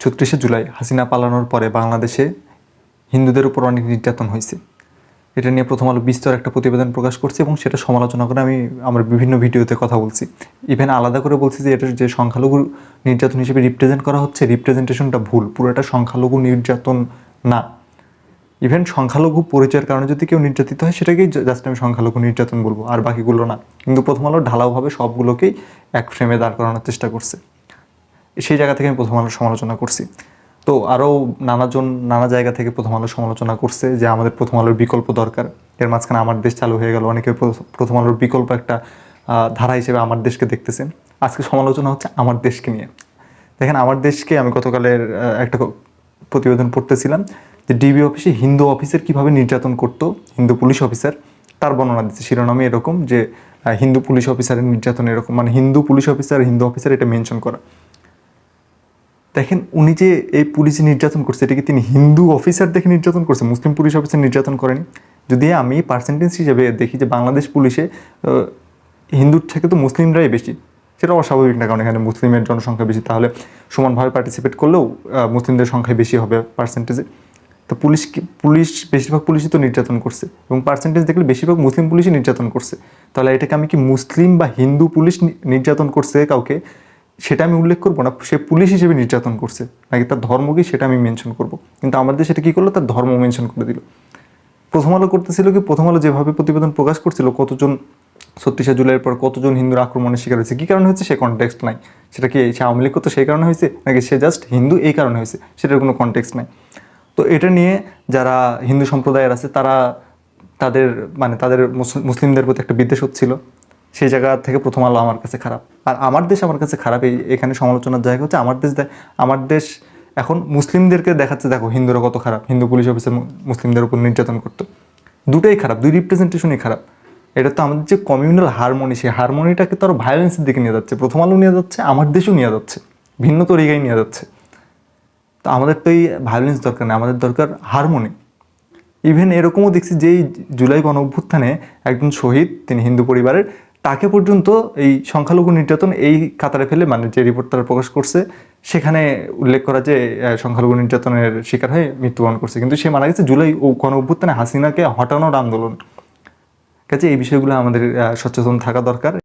ছত্রিশে জুলাই হাসিনা পালানোর পরে বাংলাদেশে হিন্দুদের উপর অনেক নির্যাতন হয়েছে। এটা নিয়ে প্রথম আলো বিস্তর একটা প্রতিবেদন প্রকাশ করছে এবং সেটা সমালোচনা করে আমি আমার বিভিন্ন ভিডিওতে কথা বলছি। ইভেন আলাদা করে বলছি যে এটা যে সংখ্যালঘু নির্যাতন হিসেবে রিপ্রেজেন্ট করা হচ্ছে রিপ্রেজেন্টেশনটা ভুল, পুরোটা সংখ্যালঘু নির্যাতন না। ইভেন সংখ্যালঘু পরিচয়ের কারণে যদি কেউ নির্যাতিত হয়, সেটাকেই জাস্ট আমি সংখ্যালঘু নির্যাতন বলব, আর বাকিগুলো না। কিন্তু প্রথম আলো ঢালাওভাবে সবগুলোকেই এক ফ্রেমে দাঁড় করানোর চেষ্টা করছে। সেই জায়গা থেকে আমি প্রথম আলো সমালোচনা করছি। তো আরও নানাজন, নানা জায়গা থেকে প্রথম আলো সমালোচনা করছে যে আমাদের প্রথম আলোর বিকল্প দরকার। এর মাঝখানে আমার দেশ চালু হয়ে গেল, অনেকে প্রথম আলোর বিকল্প একটা ধারা হিসেবে আমার দেশকে দেখতেছেন আজকে সমালোচনা হচ্ছে আমার দেশকে নিয়ে। দেখেন, আমার দেশকে আমি গতকালের একটা প্রতিবেদন পড়তেছিলাম যে ডিবি অফিসে হিন্দু অফিসার কীভাবে নির্যাতন করতো হিন্দু পুলিশ অফিসার, তার বর্ণনা দিচ্ছে। শিরোনামে এরকম যে হিন্দু পুলিশ অফিসারের নির্যাতন এরকম মানে Hindu police officer, Hindu officer এটা মেনশন করা। দেখেন উনি যে এই পুলিশে নির্যাতন করছে এটাকে তিনি হিন্দু অফিসার দেখে নির্যাতন করছে? মুসলিম পুলিশ অফিসার নির্যাতন করেনি? যদি আমি পার্সেন্টেজ হিসেবে দেখি যে বাংলাদেশ পুলিশে হিন্দুর থেকে তো মুসলিমরাই বেশি, সেটা অস্বাভাবিক না, কারণ এখানে মুসলিমের জনসংখ্যা বেশি। তাহলে সমানভাবে পার্টিসিপেট করলেও মুসলিমদের সংখ্যায় বেশি হবে পার্সেন্টেজে তো পুলিশ পুলিশ, বেশিরভাগ পুলিশই তো নির্যাতন করছে, এবং পার্সেন্টেজ দেখলে বেশিরভাগ মুসলিম পুলিশই নির্যাতন করছে। তাহলে এটাকে আমি কি মুসলিম বা হিন্দু পুলিশ নির্যাতন করছে কাউকে? সেটা আমি উল্লেখ করব না, সে পুলিশ হিসেবে নির্যাতন করছে। নাকি তার ধর্ম কি সেটা আমি মেনশন করব। কিন্তু আমাদের সেটা কী করল? তার ধর্ম মেনশন করে দিল। প্রথম আলো করতেছিল কি? প্রথম আলো যেভাবে প্রতিবেদন প্রকাশ করছিল, কতজন, ছত্রিশে জুলাইয়ের পর কতজন হিন্দুর আক্রমণের শিকার হয়েছে, কী কারণে হয়েছে সে কনটেক্সট নাই। সেটা কি সে আওয়ামী লীগ সেই কারণে হয়েছে, নাকি সে জাস্ট হিন্দু এই কারণে হয়েছে? সেটার কোনো কনটেক্সট নাই। তো এটা নিয়ে যারা হিন্দু সম্প্রদায়ের আছে, তারা তাদের মানে তাদের মুসলিমদের প্রতি একটা বিদ্বেষ হচ্ছিল। সেই জায়গা থেকে প্রথম আলো আমার কাছে খারাপ। আর আমার দেশ আমার কাছে খারাপ, এই এখানে সমালোচনার জায়গা হচ্ছে আমার দেশ আমার দেশ এখন মুসলিমদেরকে দেখাচ্ছে, দেখো হিন্দুরা কত খারাপ, হিন্দু পুলিশ অফিসার মুসলিমদের উপর নির্যাতন করতো। দুটোই খারাপ, দুই রিপ্রেজেন্টেশনই খারাপ। এটা তো আমাদের যে কমিউনাল হারমোনি সেই হারমোনিটাকে তো আরও ভায়োলেন্সের দিকে নিয়ে যাচ্ছে। প্রথম আলো নিয়ে যাচ্ছে, আমার দেশও নিয়ে যাচ্ছে। ভিন্ন তরিকায় নিয়ে যাচ্ছে। তো আমাদের তো এই ভায়োলেন্স দরকার নেই, আমাদের দরকার হারমোনি ইভেন এরকমও দেখছি যে জুলাই গণ অভ্যুত্থানে একজন শহীদ, তিনি হিন্দু পরিবারের তাকে পর্যন্ত এই সংখ্যালঘু নির্যাতন এই কাতারে ফেলে মানে যে রিপোর্ট তারা প্রকাশ করছে, সেখানে উল্লেখ করা যে সংখ্যালঘু নির্যাতনের শিকার হয়ে মৃত্যুবরণ করছে। কিন্তু সে মারা গেছে জুলাই ও গণ অভ্যুত্থানে হাসিনাকে হটানোর আন্দোলন। কাজে এই বিষয়গুলো আমাদের সচেতন থাকা দরকার।